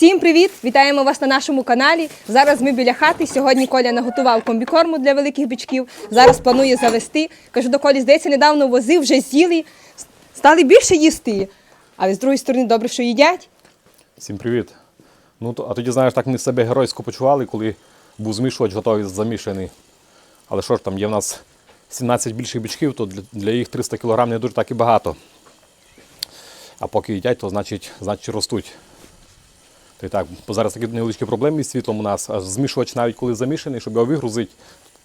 Всім привіт! Вітаємо вас на нашому каналі. Зараз ми біля хати. Сьогодні Коля наготував комбікорму для великих бичків. Зараз планує завести. Кажу до Колі, здається, недавно возив, вже з'їли, стали більше їсти. Але з другої сторони, добре, що їдять. Всім привіт. Ну, то, а тоді, знаєш, так ми себе геройсько почували, коли був змішувач готовий замішаний. Але що ж там, є в нас 17 більших бичків, то для, для їх 300 кг не дуже так і багато. А поки їдять, то значить, значить ростуть. То і так, зараз такі невеличкі проблеми з світлом у нас, а змішувач навіть коли замішаний, щоб його вигрузити,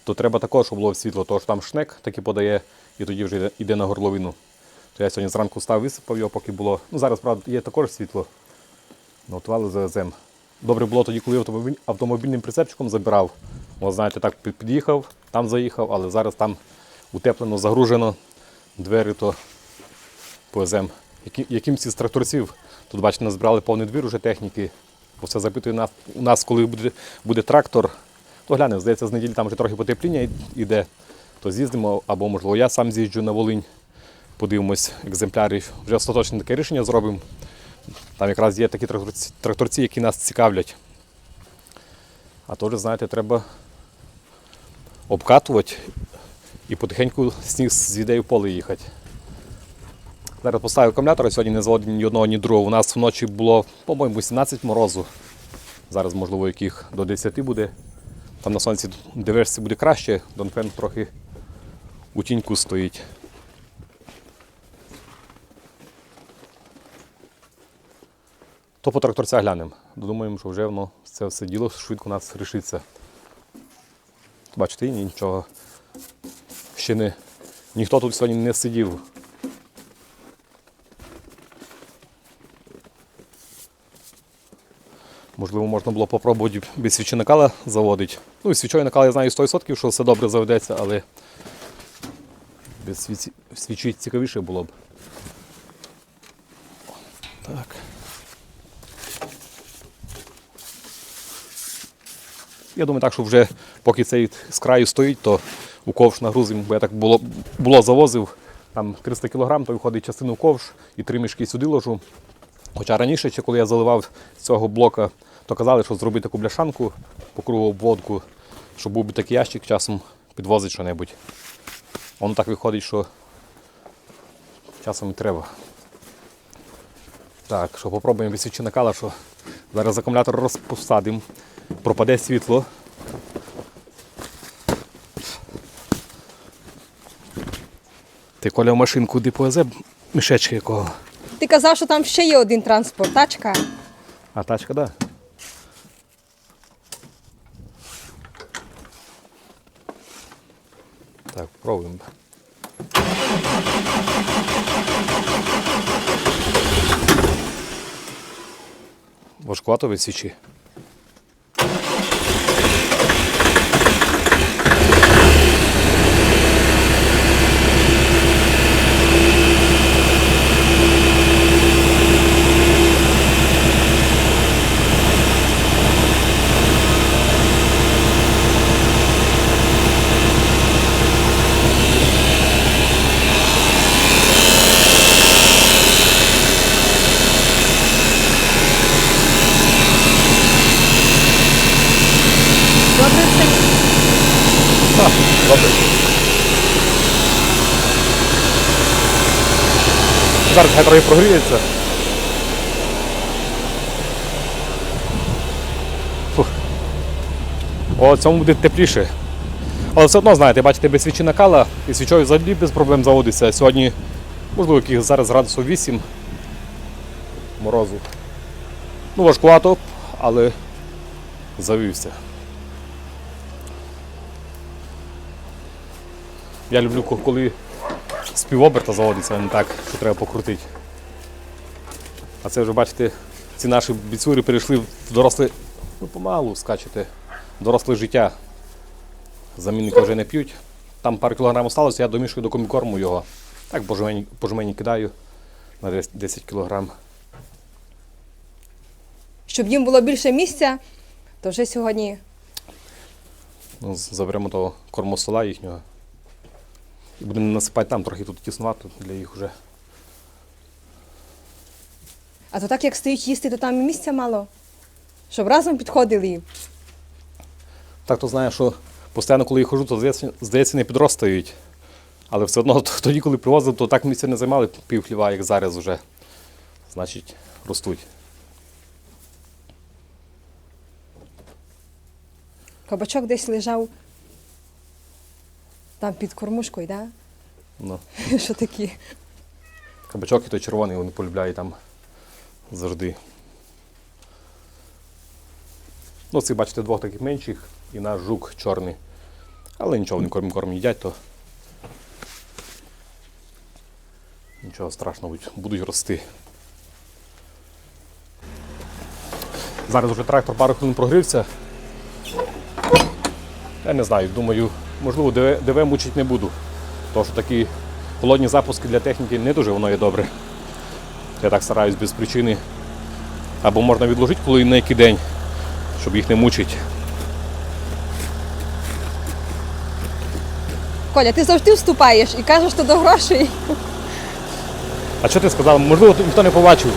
то треба також, щоб було світло, що там шнек таки подає і тоді вже йде- на горловину. То я сьогодні зранку став, висипав його, поки було. Ну зараз, правда, є також світло. Готували завезем. Добре було тоді, коли автомобіль, автомобільним прицепчиком забирав. От знаєте, так під'їхав, там заїхав, але зараз там утеплено, загружено, двері то повезем. Які, якимсь із тракторців. Тут, бачите, назбирали повний двір уже техніки. Бо все запитує нас, у нас, коли буде, буде трактор. То глянемо, здається, з неділі там вже трохи потепління йде. То з'їздимо, або, можливо, я сам з'їжджу на Волинь, подивимось екземплярів. Вже остаточне таке рішення зробимо. Там якраз є такі тракторці, тракторці, які нас цікавлять. А теж, знаєте, треба обкатувати і потихеньку сніг з ідею поле їхати. Зараз поставив акумулятор, сьогодні не заводив ні одного, ні другого. У нас вночі було, по-моєму, 17 морозу. Зараз, можливо, яких до 10 буде. Там на сонці дивишся буде краще, Донфен трохи у тіньку стоїть. То по тракторця глянемо. Думаємо, що вже воно це все діло швидко у нас рішиться. Бачите, нічого. Ще не, ніхто тут сьогодні не сидів. Можливо, можна було попробувати без свічі накала заводити. Ну, і свічою накала я знаю 100%, що все добре заведеться, але без свічі, свічі цікавіше було б. Так. Я думаю, так, що вже поки цей з краю стоїть, то у ковш нагрузимо, бо я так було, було завозив, там 300 кг, то виходить частину в ковш і три мішки сюди ложу. Хоча раніше, ще коли я заливав з цього блока, то казали, що зробити таку бляшанку по кругу обводку, щоб був би такий ящик часом підвозить що-небудь. Воно так виходить, що часом і треба. Так, що попробуємо висічі накала, що зараз акумулятор розпосадимо, пропаде світло. Ти коля в машинку куди повезе мішечки якого? Ти казав, що там ще є один транспорт, тачка. А тачка, да. Так, пробуємо. Важкувато від свічі. Добре все. Так, добре. Зараз хай трохи прогріється. Фух. О, цьому буде тепліше. Але все одно, знаєте, бачите, без свічі накала і свічою взагалі без проблем заводиться. Сьогодні, можливо, яких зараз градусів 8 морозу. Ну, важкувато, але завівся. Я люблю, коли з півоберта заводиться, а не так, що треба покрутити. А це вже, бачите, ці наші біцюри перейшли в доросле, ну помалу скачете, в доросле життя. Замінники вже не п'ють. Там пару кілограмів осталося, я домішую до комікорму його. Так по жмені, кидаю на 10 кілограм. Щоб їм було більше місця, то вже сьогодні Ну, заберемо того кормостола їхнього. І будемо насипати там, трохи тут тіснувато для їх вже. А то так як стоїть їсти, то там і місця мало. щоб разом підходили. Так то знаєш, що постійно, коли я хожу, то здається, здається, не підростають. Але все одно тоді, коли привозили, то так місця не займали пів хліва, як зараз вже. Значить, ростуть. Кабачок десь лежав там під кормушкою, да? Ну, Що такі? кабачок і той червоний, вони полюбляють там завжди. Ну, ці, бачите, двох таких менших і наш жук чорний. Але нічого, вони корм корм їдять, то нічого страшного, будуть рости. Зараз вже трактор пару хвилин прогрівся. Я не знаю, думаю, можливо, ДВ, мучить не буду. Тому що такі холодні запуски для техніки не дуже воно є добре. Я так стараюсь без причини. Або можна відложити коли на який день, щоб їх не мучити. Коля, ти завжди вступаєш і кажеш, що до грошей. А що ти сказав? Можливо, ніхто не побачив.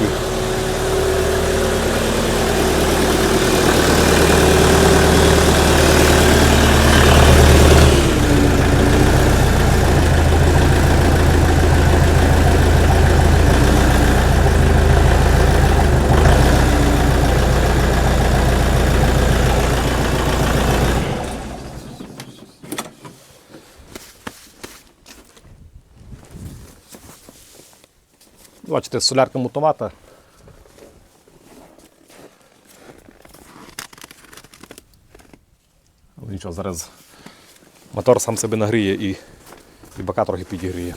Бачите, солярка мутовата. Але нічого, зараз мотор сам себе нагріє і, і бока трохи підігріє.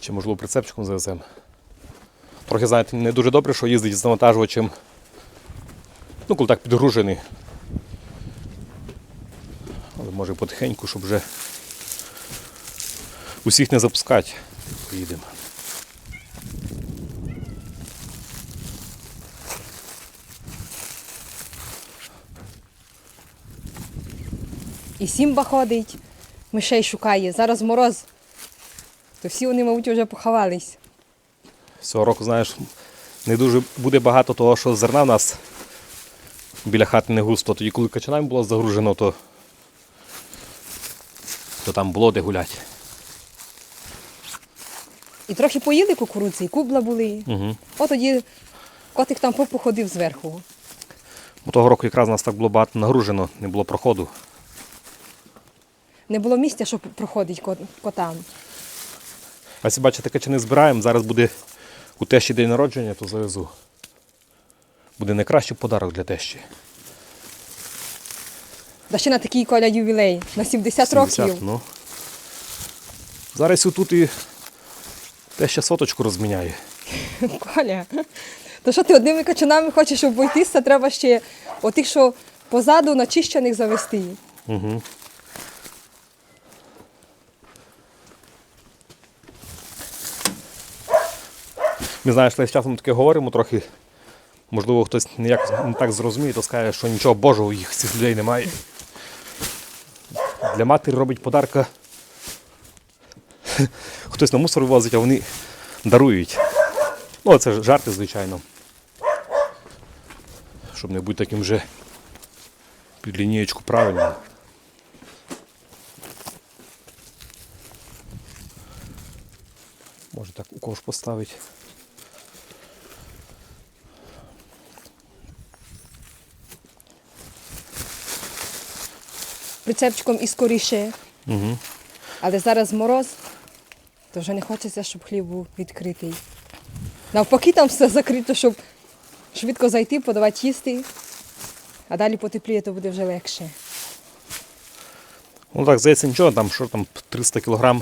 Чи можливо прицепчиком завеземо. Трохи, знаєте, не дуже добре, що їздить з навантажувачем. Ну, коли так підгружений. Але може потихеньку, щоб вже усіх не запускати. Поїдемо. І Сімба ходить, мишей шукає. Зараз мороз. То всі вони, мабуть, вже поховались. Цього року, знаєш, не дуже буде багато того, що зерна в нас біля хати не густо. Тоді, коли качанами було загружено, то, то там було де гуляти. І трохи поїли кукурудзи, і кубла були. Угу. От тоді котик там попоходив зверху. Бо того року якраз у нас так було багато нагружено, не було проходу. Не було місця, щоб проходить котам. А якщо бачите, качани збираємо, зараз буде у тещі день народження, то завезу. Буде найкращий подарок для тещі. Да ще на такий коля ювілей, на 70, 70, років. Ну. Зараз тут і теща соточку розміняє. Коля, то що ти одними качанами хочеш обойтися, треба ще отих, що позаду начищених завести. Угу. Ми знаєш, з часом таке говоримо трохи. Можливо, хтось ніяк не так зрозуміє, то скаже, що нічого Божого їх цих людей немає. Для матері робить подарка. Хтось на мусор вивозить, а вони дарують. Ну, це жарти, звичайно. Щоб не бути таким вже під лінієчку правильним. Може так у ковш поставити. Прицепчиком і скоріше. Угу. Але зараз мороз, то вже не хочеться, щоб хліб був відкритий. Навпаки, там все закрито, щоб швидко зайти, подавати їсти, а далі потепліє, то буде вже легше. Ну так, здається, нічого, там що там 300 кг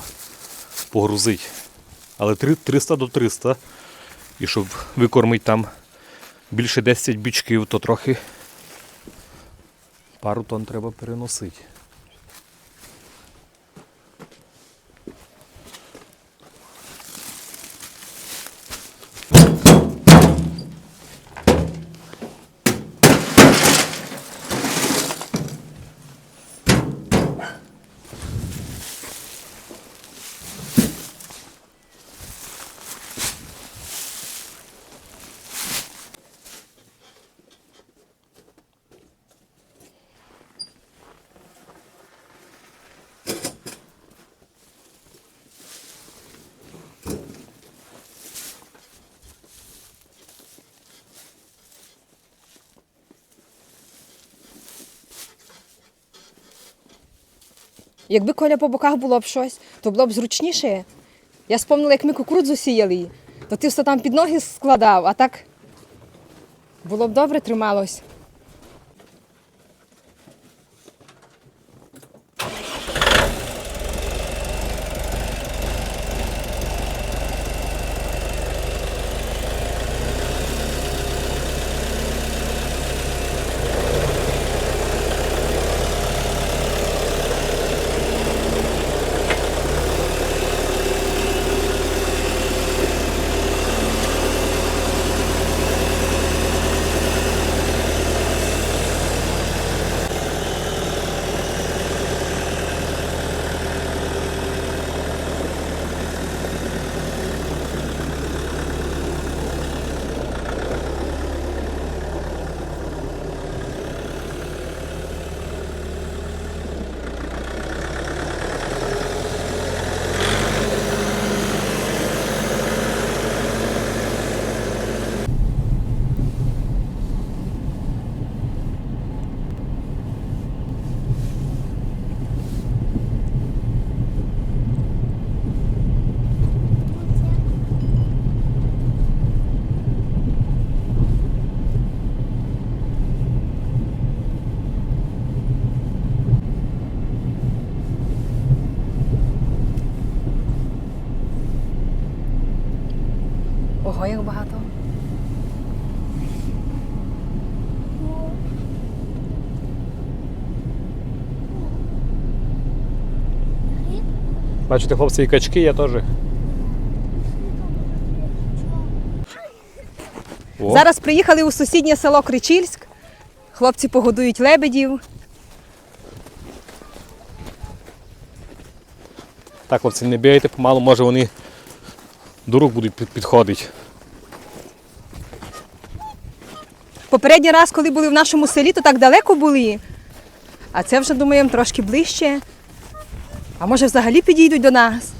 погрузить. Але 300 до 300. І щоб викормити там більше 10 бічків, то трохи пару тонн треба переносити. Якби коля по боках було б щось, то було б зручніше. Я спомнила, як ми кукурудзу сіяли, то ти все там під ноги складав, а так було б добре трималось. Ого, як багато. Бачите, хлопці, і качки є теж. О, Зараз приїхали у сусіднє село Кричільськ. Хлопці погодують лебедів. Так, хлопці, не бігайте помалу, може вони до рук будуть підходити. Попередній раз, коли були в нашому селі, то так далеко були. А це вже, думаємо, трошки ближче. А може взагалі підійдуть до нас?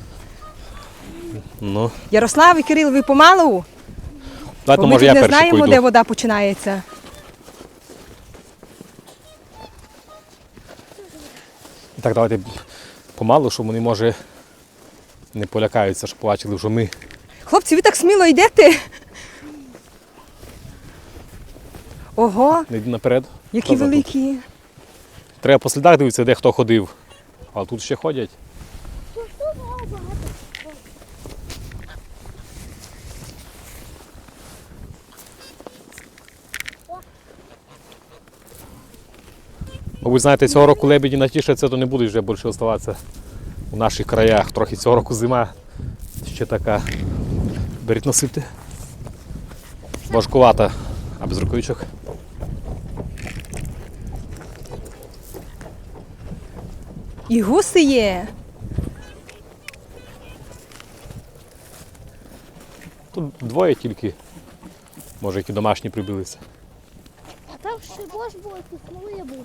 Ну, Ярослав і Кирил, ви помалу? давайте, Бо ми може, тут я не перший знаємо, пойду. де вода починається. Так, давайте помалу, щоб вони, може, не полякаються, щоб побачили, що ми. Хлопці, ви так сміло йдете? Ого, Не йди наперед. які Хто за тут? великі. Треба по слідах дивитися, де хто ходив. А тут ще ходять. Мабуть, знаєте, цього року лебеді натішаться, то не будуть вже більше оставатися у наших краях. Трохи цього року зима ще така. Беріть насипте. Важкувата, а без рукавичок. І гуси є. Тут двоє тільки. Може, які домашні прибилися. А там ще дощ було, піхнули був.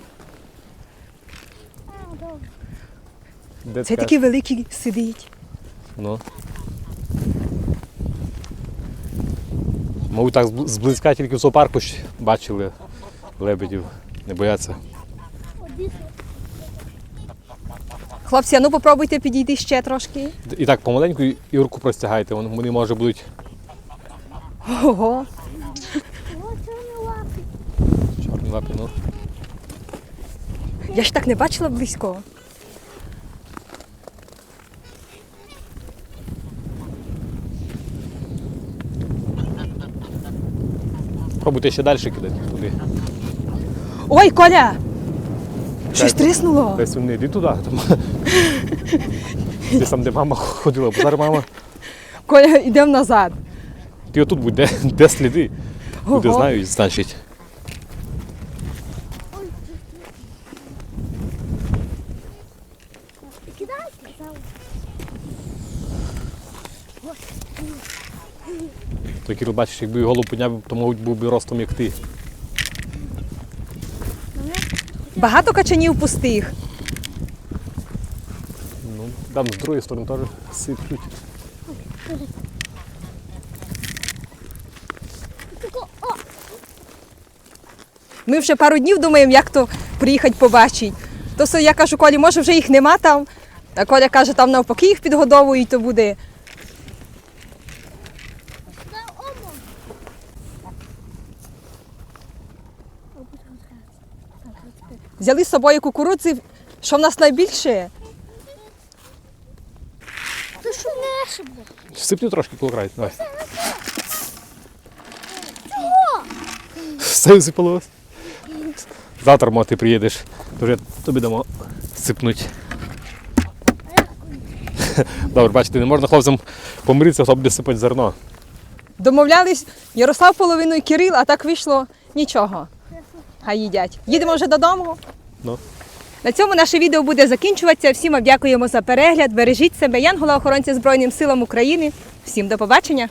А, добре. Де Це така- такі великі сидить. Ну. Мабуть, так зблизька тільки в зоопарку ж бачили лебедів. Не бояться. Хлопці, а ну попробуйте підійти ще трошки. І так помаленьку і руку простягайте. Вони, вони може будуть Ого. Чорні лапи. Ну. Я ж так не бачила близько. Пробуйте ще далі кидати туди. Ой, Коля! Щось тріснуло. Десь не йди туди. Там. Десь там, де мама ходила, бо зараз мама. Коля, йдемо назад. Ти отут будь, де, де сліди. Люди знають, значить. То Кирил, бачиш, якби голову підняв, то, мабуть, був би ростом як ти. Багато качанів пустих. Там з другої сторони теж сиплють. Ми вже пару днів думаємо, як то приїхати побачити. То я кажу, Колі, може вже їх нема там. А Коля каже, там навпаки їх підгодовують, то буде. Взяли з собою кукурудзи, що в нас найбільше. Що не? Сипни трошки колокрай. Давай. Все висипалось. Завтра, мо, ти приїдеш, то вже тобі дамо сипнуть. Добре, бачите, не можна хлопцям помиритися, хто буде сипати зерно. Домовлялись Ярослав половину і Кирил, а так вийшло нічого. Хай їдять. Їдемо вже додому. Ну. На цьому наше відео буде закінчуватися. Всім вам дякуємо за перегляд. Бережіть себе, Янгола охоронця Збройним силам України. Всім до побачення!